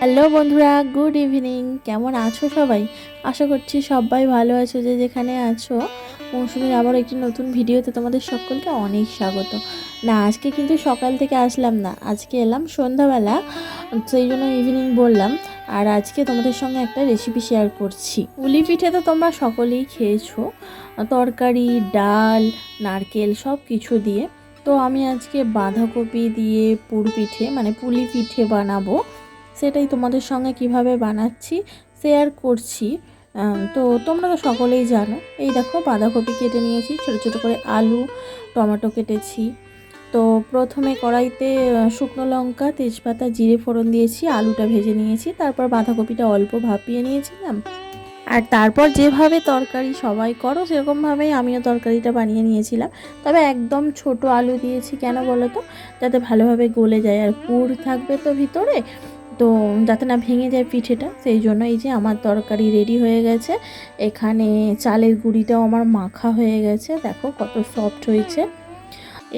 Hello বন্ধুরা, good evening. কেমন আছো সবাই? আশা করছি সবাই ভালো আছো যে যেখানে আছো। মৌসুমীর আবার একটি নতুন ভিডিওতে তোমাদের সকলকে অনেক স্বাগত। না, আজকে কিন্তু সকাল থেকে আসলাম না, আজকে এলাম সন্ধ্যাবেলা, সেই জন্য ইভিনিং বললাম। আর আজকে তোমাদের সঙ্গে একটা রেসিপি শেয়ার করছি। উলি পিঠে তো তোমরা সকলেই খেয়েছো, তরকারি, ডাল, নারকেল সব কিছু দিয়ে। তো আমি আজকে বাঁধাকপি দিয়ে পুর পিঠে মানে পুলি পিঠে বানাবো। সেটাই তোমাদের সঙ্গে কীভাবে বানাচ্ছি শেয়ার করছি। তো তোমরা তো সকলেই জানো, এই দেখো বাঁধাকপি কেটে নিয়েছি, ছোটো ছোটো করে আলু, টমেটো কেটেছি। তো প্রথমে কড়াইতে শুকনো লঙ্কা, তেজপাতা, জিরে ফোড়ন দিয়েছি, আলুটা ভেজে নিয়েছি, তারপর বাঁধাকপিটা অল্প ভাপিয়ে নিয়েছিলাম। আর তারপর যেভাবে তরকারি সবাই করো, সেরকমভাবেই আমিও তরকারিটা বানিয়ে নিয়েছিলাম। তবে একদম ছোট আলু দিয়েছি কেন বলো তো? যাতে ভালোভাবে গলে যায়, আর পুর থাকবে তো ভিতরে তো যাতে না ভেঙে যায় পিঠেটা, সেই জন্য এই যে আমার তরকারি রেডি হয়ে গেছে। এখানে চালের গুঁড়িটাও আমার মাখা হয়ে গেছে। দেখো কত সফট হয়েছে।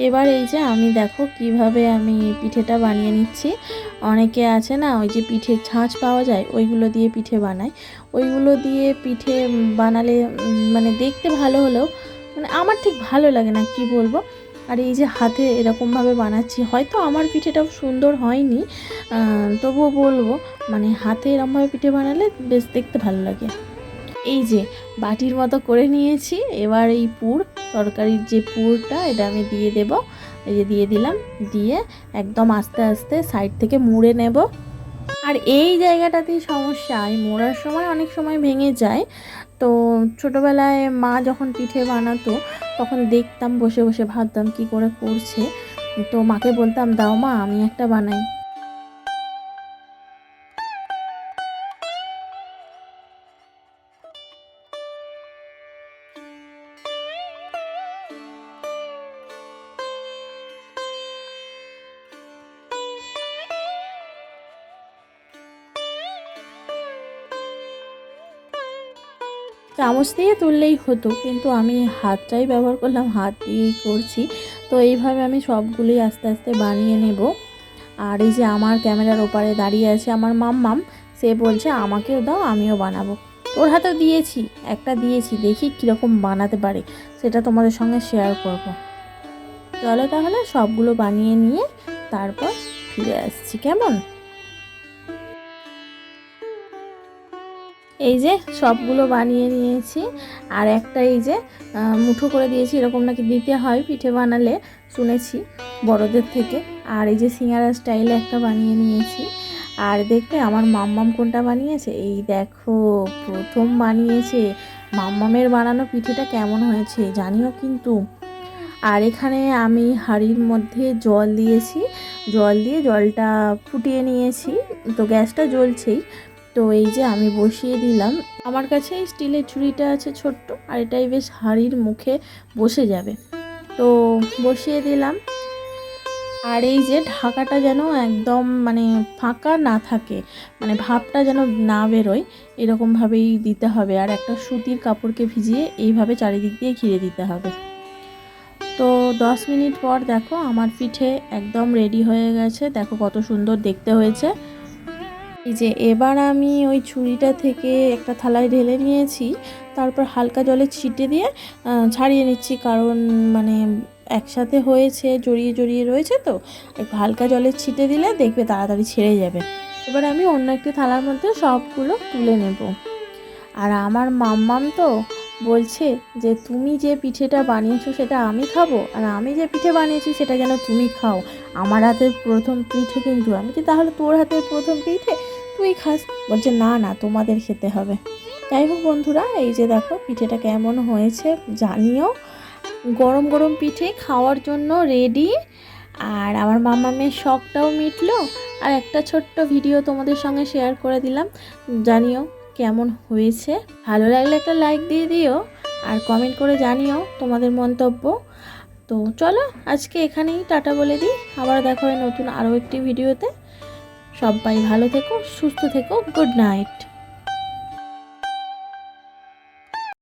এবার এই যে আমি দেখো কীভাবে আমি পিঠেটা বানিয়ে নিচ্ছি। অনেকে আছে না, ওই যে পিঠে ছাঁচ পাওয়া যায়, ওইগুলো দিয়ে পিঠে বানায়। ওইগুলো দিয়ে পিঠে বানালে মানে দেখতে ভালো হলেও মানে আমার ঠিক ভালো লাগে না, কি বলব? আর এই যে হাতে এরকমভাবে বানাচ্ছি, হয়তো আমার পিঠেটাও সুন্দর হয়নি তবুও বলব মানে হাতে এরমভাবে পিঠে বানালে বেশ দেখতে ভালো লাগে। এই যে বাটির মতো করে নিয়েছি, এবার এই পুর, তরকারির যে পুরটা, এটা আমি দিয়ে দেব। এই যে দিয়ে দিলাম, দিয়ে একদম আস্তে আস্তে সাইড থেকে মুড়ে নেব। আর এই জায়গাটাতেই সমস্যা, এই মোড়ার সময় অনেক সময় ভেঙে যায়। তো ছোটোবেলায় মা যখন পিঠে বানাতো, তখন দেখতাম, বসে বসে ভাবতাম কি করে করছে। তো মাকে বলতাম, দাও মা, আমি একটা বানাই। চামচ দিয়ে তুললেই হতো, কিন্তু আমি হাতটাই ব্যবহার করলাম, হাত দিয়েই করছি। তো এইভাবে আমি সবগুলোই আস্তে আস্তে বানিয়ে নেব। আর এই যে আমার ক্যামেরার ওপারে দাঁড়িয়ে আছে আমার মাম্মাম, সে বলছে, আমাকেও দাও, আমিও বানাবো। ওর হাতেও দিয়েছি, একটা দিয়েছি, দেখি কীরকম বানাতে পারে, সেটা তোমাদের সঙ্গে শেয়ার করব। চলো তাহলে সবগুলো বানিয়ে নিয়ে তারপর ফিরে আসছি, কেমন? এই যে সবগুলো বানিয়ে নিয়েছি। আর একটা এই যে মুঠো করে দিয়েছি, এরকম নাকি দিতে হয় পিঠে বানালে, শুনেছি বড়দের থেকে। আর এই যে সিঙ্গারা স্টাইলে একটা বানিয়ে নিয়েছি। আর দেখবে আমার মাম্মাম কোনটা বানিয়েছে? এই দেখো, প্রথম বানিয়েছে। মাম্মামের বানানো পিঠেটা কেমন হয়েছে জানিও কিন্তু। আর এখানে আমি হাঁড়ির মধ্যে জল দিয়েছি। জল দিয়ে জলটা ফুটিয়ে নিয়েছি। তো গ্যাসটা জ্বলছেই। তো এই যে আমি বসিয়ে দিলাম। আমার কাছে এই স্টিলের ছুরিটা আছে ছোট্ট, আর এটাই বেশ হাঁড়ির মুখে বসে যাবে। তো বসিয়ে দিলাম। আর এই যে ঢাকাটা যেন একদম মানে ফাঁকা না থাকে মানে ভাবটা যেন না বেরোয়, এরকমভাবেই দিতে হবে। আর একটা সুতির কাপড়কে ভিজিয়ে এইভাবে চারিদিক দিয়ে ঘিরে দিতে হবে। তো দশ মিনিট পর দেখো আমার পিঠে একদম রেডি হয়ে গেছে। দেখো কত সুন্দর দেখতে হয়েছে। এই যে এবার আমি ওই ছুরিটা থেকে একটা থালায় ঢেলে নিয়েছি, তারপর হালকা জলে ছিটে দিয়ে ছাড়িয়ে নিচ্ছি, কারণ মানে একসাথে হয়েছে, জড়িয়ে জড়িয়ে রয়েছে তো, একটু হালকা জলে ছিটে দিলে দেখবে তাড়াতাড়ি ছেড়ে যাবে। এবার আমি অন্য একটি থালার মধ্যে সবগুলো তুলে নেব। আর আমার মাম্মাম তো বলছে যে তুমি যে পিঠেটা বানিয়েছো সেটা আমি খাব? আর আমি যে পিঠে বানিয়েছি সেটা যেন তুমি খাও। আমার হাতের প্রথম পিঠে কিন্তু আমি। বলছি, তাহলে তোর হাতের প্রথম পিঠে তুই খাস। বলছে না না তোমাদের খেতে হবে। যাই হোক বন্ধুরা এই যে দেখো পিঠেটা কেমন হয়েছে জানিও। গরম গরম পিঠে খাওয়ার জন্য রেডি আর আমার মামা মামামের শখটাও মিটলো। আর একটা ছোট্ট ভিডিও তোমাদের সঙ্গে শেয়ার করে দিলাম জানিও। কেমন হয়েছে? ভালো লাগলে একটা লাইক দিয়ে দিও আর কমেন্ট করে জানিও তোমাদের মন্তব্য। তো চলো আজকে এখানেই টাটা বলে দিই। আবার দেখো নতুন আরও একটি ভিডিওতে সবাই ভালো থেকো, সুস্থ থেকো গুড নাইট